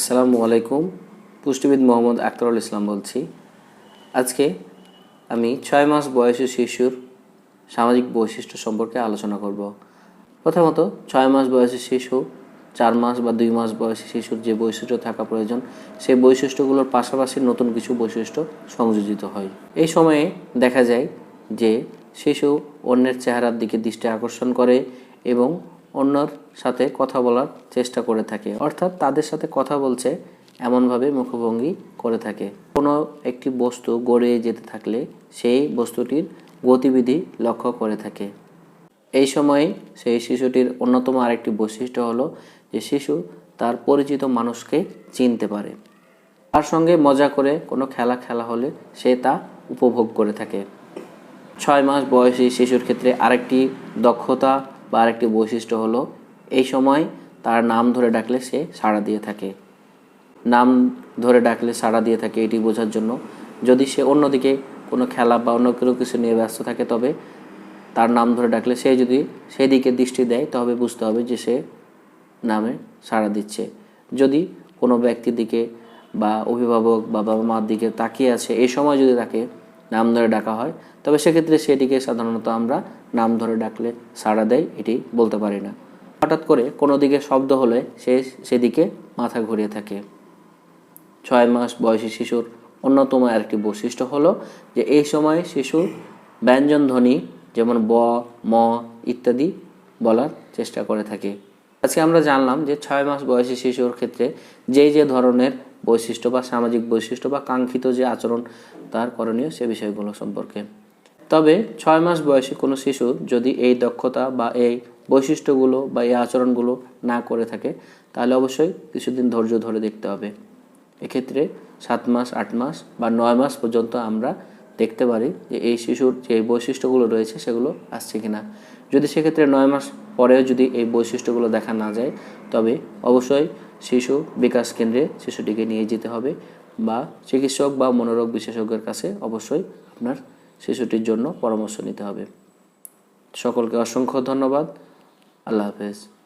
আসসালামু আলাইকুম। পুষ্টিবিদ মোহাম্মদ আক্তারুল ইসলাম বলছি। আজকে আমি ছয় মাস বয়সী শিশুর সামাজিক বৈশিষ্ট্য সম্পর্কে আলোচনা করব। প্রথমত, ছয় মাস বয়সী শিশু, চার মাস বা দুই মাস বয়সী শিশুর যে বৈশিষ্ট্য থাকা প্রয়োজন, সেই বৈশিষ্ট্যগুলোর পাশাপাশি নতুন কিছু বৈশিষ্ট্য সংযোজিত হয়। এই সময়ে দেখা যায় যে শিশু অন্যের চেহারার দিকে দৃষ্টি আকর্ষণ করে এবং অন্যর সাথে কথা বলার চেষ্টা করে থাকে। অর্থাৎ তাদের সাথে কথা বলছে, এমনভাবে মুখভঙ্গি করে থাকে। কোনো একটি বস্তু গড়ে যেতে থাকলে সেই বস্তুটির গতিবিধি লক্ষ্য করে থাকে। এই সময়ে সেই শিশুটির অন্যতম আরেকটি বৈশিষ্ট্য হলো যে শিশু তার পরিচিত মানুষকে চিনতে পারে। তার সঙ্গে মজা করে কোনো খেলা খেলা হলে সে তা উপভোগ করে থাকে। ছয় মাস বয়সী শিশুর ক্ষেত্রে আরেকটি দক্ষতা বা আরেকটি বৈশিষ্ট্য হলো, এই সময় তার নাম ধরে ডাকলে সে সাড়া দিয়ে থাকে। নাম ধরে ডাকলে সাড়া দিয়ে থাকে এটি বোঝার জন্য, যদি সে অন্যদিকে কোনো খেলা বা অন্য কোনো কিছু নিয়ে ব্যস্ত থাকে, তবে তার নাম ধরে ডাকলে সে যদি সেদিকে দৃষ্টি দেয়, তবে বুঝতে হবে যে সে নামে সাড়া দিচ্ছে। যদি কোনো ব্যক্তির দিকে বা অভিভাবক বা বাবা মার দিকে তাকিয়ে আছে, এই সময় যদি তাকে নাম ধরে ডাকা হয়। তবে সেক্ষেত্রে সেটিকে সাধারণত আমরা নাম ধরে ডাকলে সাড়া দেয়, এটি বলতে পারি না। হঠাৎ করে কোনো দিকে শব্দ হলে সে সেদিকে মাথা ঘুরিয়ে থাকে। ছয় মাস বয়সী শিশুর অন্যতম আরেকটি বৈশিষ্ট্য হলো যে এই সময়ে শিশুর ব্যঞ্জন ধ্বনি যেমন ব, ম ইত্যাদি বলার চেষ্টা করে থাকে। আজকে আমরা জানলাম যে ছয় মাস বয়সী শিশুর ক্ষেত্রে যে যে ধরনের বৈশিষ্ট্য বা সামাজিক বৈশিষ্ট্য বা কাঙ্ক্ষিত যে আচরণ তার করণীয় সে বিষয়গুলো সম্পর্কে। তবে ছয় মাস বয়সী কোনো শিশু যদি এই দক্ষতা বা এই বৈশিষ্ট্যগুলো বা এই আচরণগুলো না করে থাকে, তাহলে অবশ্যই কিছুদিন ধৈর্য ধরে দেখতে হবে। এক্ষেত্রে সাত মাস, আট মাস বা নয় মাস পর্যন্ত আমরা দেখতে পারি যে এই শিশুর যে বৈশিষ্ট্যগুলো রয়েছে সেগুলো আসছে কিনা। যদি সেক্ষেত্রে নয় মাস পরেও যদি এই বৈশিষ্ট্যগুলো দেখা না যায়, তবে অবশ্যই শিশু বিকাশ কেন্দ্রে শিশুটিকে নিয়ে যেতে হবে বা চিকিৎসক বা মনোরোগ বিশেষজ্ঞের কাছে অবশ্যই আপনার শিশুটির জন্য পরামর্শ নিতে হবে। সকলকে অসংখ্য ধন্যবাদ। আল্লাহ হাফেজ।